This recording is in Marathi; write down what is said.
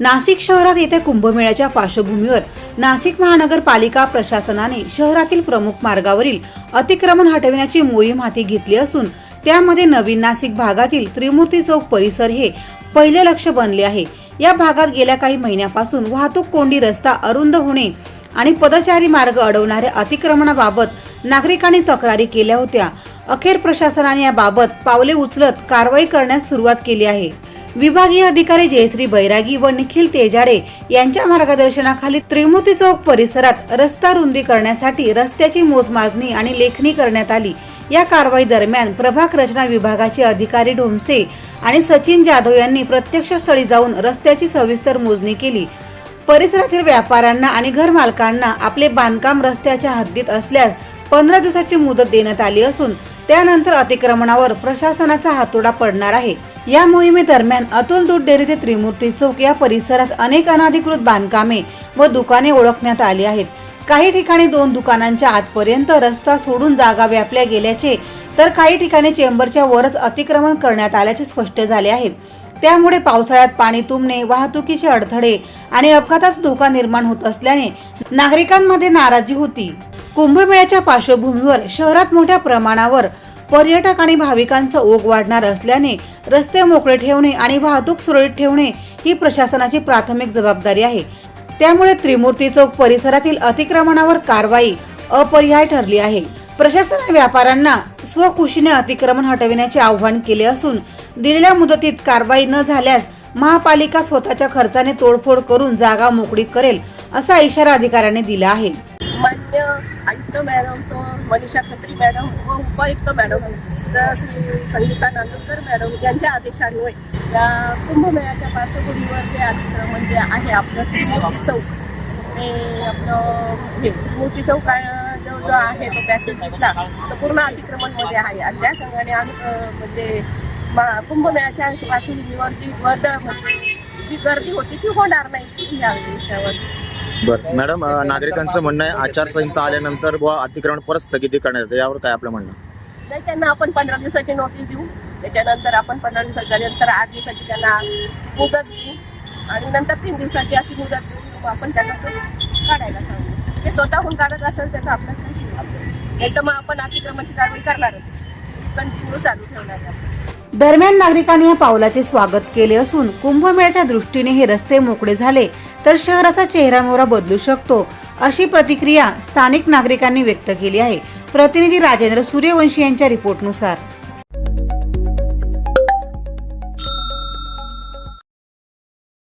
नाशिक शहरात येत्या कुंभमेळ्याच्या पार्श्वभूमीवर नाशिक महानगरपालिका प्रशासनाने शहरातील प्रमुख मार्गावरील अतिक्रमण हटविण्याची मोहीम हाती घेतली असून त्यामध्ये नवीन नाशिक भागातील त्रिमूर्ती चौक परिसर हे पहिले लक्ष बनले आहे. या भागात गेल्या काही महिन्यापासून वाहतूक कोंडी रस्ता अरुंद होणे आणि पदचारी मार्ग अडवणाऱ्या अतिक्रमणाबाबत नागरिकांनी तक्रारी केल्या होत्या. अखेर प्रशासनाने याबाबत पावले उचलत कारवाई करण्यास सुरुवात केली आहे. विभागीय अधिकारी जयश्री बैरागी व निखिल तेजाडे यांच्या मार्गदर्शनाखाली त्रिमूर्ती चौक परिसरात रस्ता रुंदी करण्यासाठी रस्त्याची मोजमाजणी आणि लेखणी करण्यात आली. या कारवाई दरम्यान प्रभाग रचना विभागाचे अधिकारी ढोमसे आणि सचिन जाधव यांनी प्रत्यक्ष स्थळी जाऊन रस्त्याची सविस्तर मोजणी केली. परिसरातील व्यापाऱ्यांना आणि घरमालकांना आपले बांधकाम रस्त्याच्या हद्दीत असल्यास पंधरा दिवसाची मुदत देण्यात आली असून त्यानंतर अतिक्रमणावर प्रशासनाचा हातोडा पडणार आहे. या मोहिमेदरम्यान अतुल दूध डेअरी ते त्रिमूर्ती चौक या परिसरात अनेक अनाधिकृत बांधकामे व दुकाने ओळखण्यात आली आहेत. काही ठिकाणी दोन दुकानांच्या आतपर्यंत रस्ता सोडून जागा व्यापल्या गेल्याचे तर काही ठिकाणी चेंबरच्या वरच अतिक्रमण करण्यात आल्याचे स्पष्ट झाले आहे. त्यामुळे पावसाळ्यात पाणी तुंबणे वाहतुकीचे अडथळे आणि अपघाताचा धोका निर्माण होत असल्याने नागरिकांमध्ये नाराजी होती. कुंभमेळ्याच्या पार्श्वभूमीवर शहरात मोठ्या प्रमाणावर पर्यटक आणि भाविकांचा ओघ वाढणार असल्याने रस्ते मोकळे ठेवणे आणि वाहतूक सुरळीत ठेवणे ही प्रशासनाची प्राथमिक जबाबदारी आहे. त्यामुळे त्रिमूर्ती चौक परिसरातील अतिक्रमणावर कारवाई अपरिहाय ठरली आहे. प्रशासनाने व्यापाऱ्यांना स्वखुशीने अतिक्रमण हटविण्याचे आवाहन केले असून दिलेल्या मुदतीत कारवाई न झाल्यास महापालिका स्वतःच्या खर्चाने तोडफोड करून जागा मोकळी करेल असा इशारा अधिकाऱ्यांनी दिला आहे. मान्य आयुक्त मॅडम तो मनीषा खत्री मॅडम व उपायुक्त मॅडम संगीता नांदूरकर मॅडम यांच्या आदेशान्वये या कुंभमेळ्याच्या पार्श्वभूमीवर जे आदेश म्हणजे आहे आपलं त्रिमूर्ती चौक ते आपलं हे मोती चौक जो जो आहे तो पॅसेज घेतला तो पूर्ण अतिक्रमणमध्ये आहे. आणि त्या संघाने आम्ही म्हणजे मा- कुंभमेळ्याच्या पार्श्वभूमीवर जी वर्दळ म्हणजे जी गर्दी होती ती होणार नाही या विषयावर बरं. मॅडम नागरिकांचं म्हणणं आहे आचारसंहिता आल्यानंतर बुवा अतिक्रमण परत स्थगिती करण्यात येते. यावर काय आपलं म्हणणं? नाही त्यांना आपण पंधरा दिवसाची नोटीस देऊ. त्याच्यानंतर आपण पंधरा दिवसाच्या झाल्यानंतर आठ दिवसाची त्यांना मुदत देऊ. आणि नंतर तीन दिवसाची अशी मुदत देऊ मग आपण त्यांना काढायला सांगू. ते स्वतःहून काढत असेल त्याचा आपल्याला नाही. तर मग आपण अतिक्रमणाची कारवाई करणारच. कंटिन्यू चालू ठेवणार आहे दरम्यान नागरिकांनी या पावलाचे स्वागत केले असून कुंभमेळ्याच्या दृष्टीने हे रस्ते मोकळे झाले तर शहराचा चेहरामोहरा बदलू शकतो अशी प्रतिक्रिया स्थानिक नागरिकांनी व्यक्त केली आहे. प्रतिनिधी राजेंद्र सूर्यवंशी यांच्या रिपोर्टनुसार.